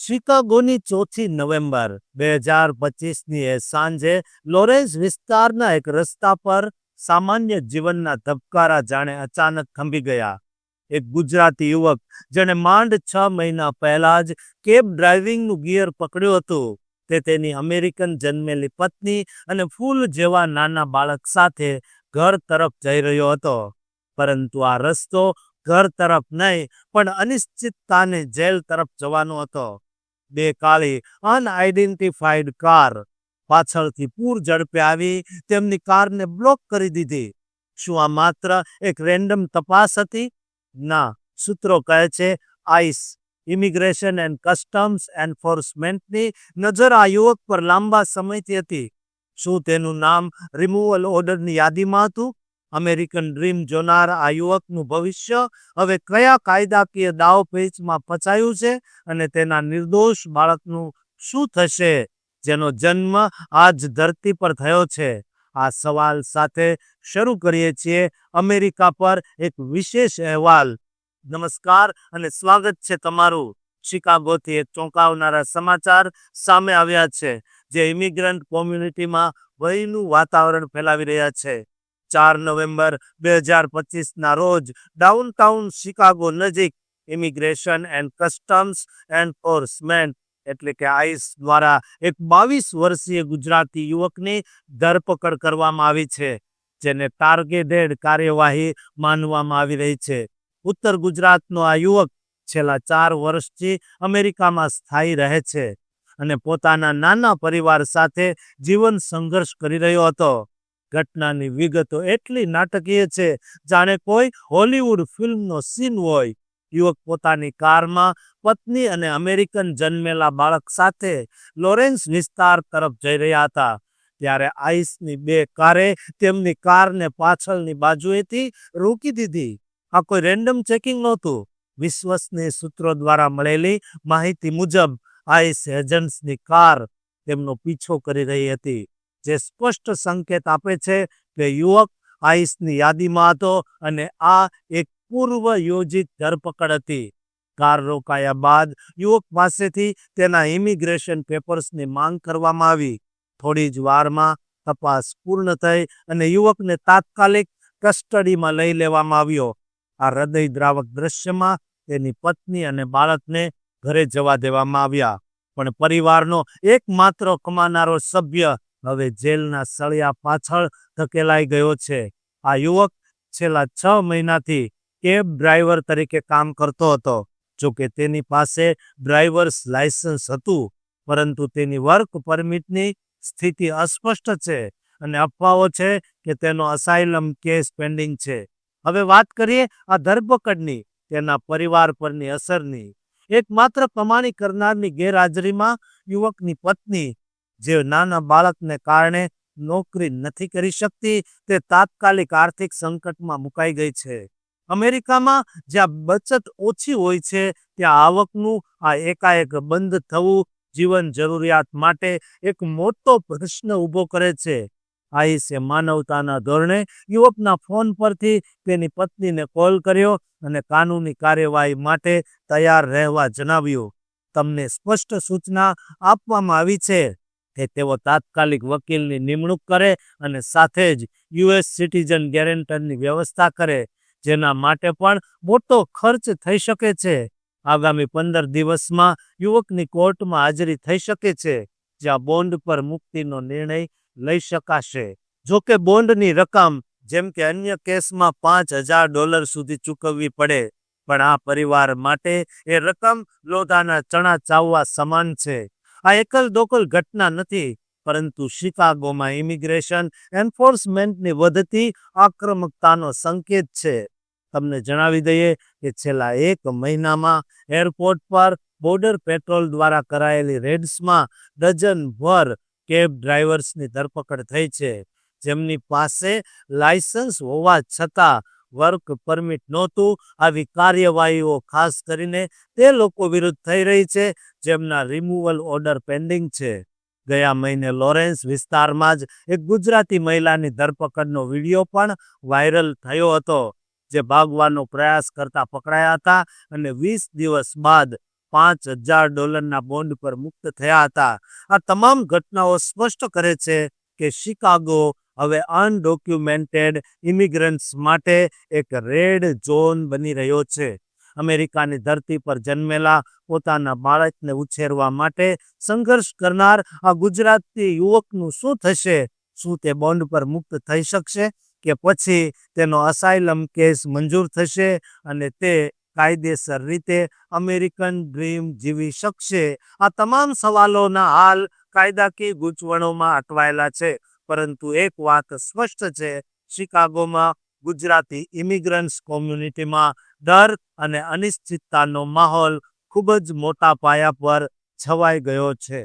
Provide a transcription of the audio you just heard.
શિકાગોની ચોથી નવેમ્બર, બે હજાર પચીસની એ સાંજે લોરેન્સ વિસ્તારના એક રસ્તા પર સામાન્ય જીવનના ધબકારા જાણે અચાનક થંભી ગયા. એક ગુજરાતી યુવક, જેણે માંડ છ મહિના પહેલા જ કેબ ડ્રાઇવિંગનું ગિયર પકડ્યું હતું. તે તેની અમેરિકન જન્મેલી પત્ની અને ફૂલ જેવા નાના બાળક સાથે ઘર તરફ જઈ રહ્યો હતો. પરંતુ આ રસ્તો ઘર તરફ નહીં, પણ અનિશ્ચિતતાને જેલ તરફ જવાનો હતો. બે કાળી અનઆઇડેન્ટિફાઈડ કાર પાછળથી પૂર ઝડપે આવી, તેમની કારને બ્લોક કરી દીધી. શું આ માત્ર એક રેન્ડમ તપાસ હતી? ના, સૂત્રો કહે છે આઈસ ઇમિગ્રેશન એન્ડ કસ્ટમ્સ એન્ફોર્સમેન્ટની નજર આ યુવક પર લાંબા સમયથી હતી. શું તેનું નામ રિમૂવલ ઓર્ડરની યાદીમાં હતું? અમેરિકન ડ્રીમ જોનાર આ યુવકનું ભવિષ્ય હવે કયા કાયદાકીય દાવ પેચમાં ફસાયું છે અને તેના નિર્દોષ બાળકનું શું થશે? જેનો જન્મ આજ ધરતી પર થયો છે. આ સવાલ સાથે શરૂ કરીએ છીએ અમેરિકા પર એક વિશેષ અહેવાલ. નમસ્કાર અને સ્વાગત છે તમારું. શિકાગોથી એક ચોંકાવનારા સમાચાર સામે આવ્યા છે, જે ઇમિગ્રન્ટ કોમ્યુનિટીમાં ભયનું વાતાવરણ ફેલાવી રહ્યા છે. ચાર નવેમ્બર બે હજાર પચીસના રોજ ડાઉનટાઉન શિકાગો નજીક ઇમિગ્રેશન એન્ડ કસ્ટમ્સ એન્ફોર્સમેન્ટ એટલે કે આઈસ દ્વારા એક બાવીસ વર્ષીય ગુજરાતી યુવકની ધરપકડ કરવામાં આવી છે, જેને ટાર્ગેટેડ કાર્યવાહી માનવામાં આવી રહી છે. ઉત્તર ગુજરાતનો આ યુવક છેલ્લા ચાર વર્ષથી અમેરિકામાં સ્થાયી રહે છે અને પોતાના નાના પરિવાર સાથે જીવન સંઘર્ષ કરી રહ્યો હતો. ઘટનાની વિગતો એટલી નાટકીય છે. જાણે કોઈ હોલિવૂડ ફિલ્મનો સીન હોય. યુવક પોતાની કારમાં પત્ની અને અમેરિકન જન્મેલા બાળક સાથે લોરેન્સ વિસ્તાર તરફ જઈ રહ્યા હતા. ત્યારે આઈસની બે કારે તેમની કારને પાછળની બાજુએથી રોકી દીધી. આ કોઈ રેન્ડમ ચેકિંગ નહોતું. વિશ્વસનીય સૂત્રો દ્વારા મળેલી માહિતી મુજબ, આઈસ એજન્ટ્સની કાર તેમનો પીછો કરી રહી હતી. જે સ્પષ્ટ સંકેત આપે છે કે યુવક આઈસની યાદીમાં હતો અને આ એક પૂર્વ યોજિત ધરપકડ હતી. કાર રોકાયા બાદ યુવક પાસેથી તેના ઇમિગ્રેશન પેપર્સની માંગ કરવામાં આવી. થોડી જ વારમાં તપાસ પૂર્ણ થઈ અને યુવકને તાત્કાલિક કસ્ટડીમાં લઈ લેવામાં આવ્યો. આ હૃદય દ્રાવક દ્રશ્યમાં તેની પત્ની અને બાળકને ઘરે જવા દેવામાં આવ્યા. પણ પરિવારનો એકમાત્ર કમાનારો સભ્ય હવે જેલના સળિયા પાછળ ધકેલાઈ ગયો છે. આ યુવક છેલ્લા છ મહિનાથી કેબ ડ્રાઈવર તરીકે કામ કરતો હતો. જોકે તેની પાસે ડ્રાઈવર્સ લાયસન્સ હતું, પરંતુ તેની વર્ક પરમિટની સ્થિતિ અસ્પષ્ટ છે અને અફવાઓ છે કે તેનો અસાઇલમ કેસ પેન્ડિંગ છે. હવે વાત કરીએ આ ધરપકડની, તેના પરિવાર પરની અસરની. એકમાત્ર કમાણી કરનારની ગેરહાજરીમાં યુવકની પત્ની જે નાના બાળકને કારણે નોકરી નથી કરી શકતી, તે તાત્કાલિક આર્થિક સંકટમાં મુકાઈ ગઈ છે. અમેરિકામાં જ્યાં બચત ઓછી હોય છે, ત્યાં આવકનું આ એકાએક બંધ થવું જીવન જરૂરિયાત માટે એક મોટો પ્રશ્ન ઊભો કરે છે. આઈસે માનવતાના ધોરણે યુવકના ફોન પરથી તેની પત્નીને કોલ કર્યો અને કાનૂની કાર્યવાહી માટે તૈયાર રહેવા જણાવ્યું. તમને સ્પષ્ટ સૂચના આપવામાં આવી છે. કે તેઓ તાત્કાલિક વકીલની નિમણૂક કરે અને સાથે જ યુએસ સિટીઝન ગેરેન્ટરની વ્યવસ્થા કરે, જેના માટે પણ મોટો ખર્ચ થઈ શકે છે. આગામી પંદર દિવસમાં યુવકની કોર્ટમાં હાજરી થઈ શકે છે, જ્યાં બોન્ડ પર મુક્તિનો નિર્ણય લઈ શકાશે. જો કે બોન્ડની રકમ, જેમ કે અન્ય કેસમાં પાંચ હજાર ડોલર સુધી ચૂકવવી પડે, પણ આ પરિવાર માટે એ રકમ લોધાના ચણા ચાવવા સમાન છે. આ એકલ દોકલ ઘટના નથી, પરંતુ શિકાગોમાં ઇમિગ્રેશન એન્ફોર્સમેન્ટની વધતી આક્રમકતાનો સંકેત છે. તમને જણાવી દઈએ કે છેલ્લા એક મહિનામાં એરપોર્ટ પર બોર્ડર પેટ્રોલ દ્વારા કરાયેલી રેડ્સમાં ડઝન ભર કેબ ડ્રાઈવર્સની ધરપકડ થઈ છે. જેમની પાસે લાયસન્સ હોવા છતાં વર્ક પરમિટ નહોતું. આવી કાર્યવાહીઓ ખાસ કરીને તે લોકો વિરુદ્ધ થઈ રહી છે. જેમના રિમૂવલ ઓર્ડર પેન્ડિંગ છે. ગયા મહિને લોરેન્સ વિસ્તારમાં જ એક ગુજરાતી મહિલાની ધરપકડનો વીડિયો પણ વાયરલ થયો હતો, જે ભાગવાનો પ્રયાસ કરતા પકડાયા હતા અને વીસ દિવસ બાદ પાંચ હજાર ડોલરના બોન્ડ પર મુક્ત થયા હતા. આ તમામ ઘટનાઓ સ્પષ્ટ કરે છે કે શિકાગો હવે અનડોક્યુમેન્ટેડ ઇમિગ્રન્ટ્સ માટે એક રેડ ઝોન બની રહ્યો છે. અમેરિકાની ધરતી પર જન્મેલા પોતાના બાળકને ઉછેરવા માટે સંઘર્ષ કરનાર આ ગુજરાતી યુવકનું શું થશે? શું તે બોન્ડ પર મુક્ત થઈ શકશે કે પછી તેનો અસાઇલમ કેસ મંજૂર થશે અને તે કાયદેસર રીતે અમેરિકન ડ્રીમ જીવી શકશે? આ તમામ સવાલોના હાલ કાયદાકીય ગૂંચવણોમાં અટવાયેલા છે. પરંતુ એક વાત સ્પષ્ટ છે, શિકાગોમાં ગુજરાતી ઇમિગ્રન્ટ્સ કોમ્યુનિટીમાં ડર અને અનિશ્ચિતતાનો માહોલ ખૂબ જ મોટા પાયા પર છવાઈ ગયો છે.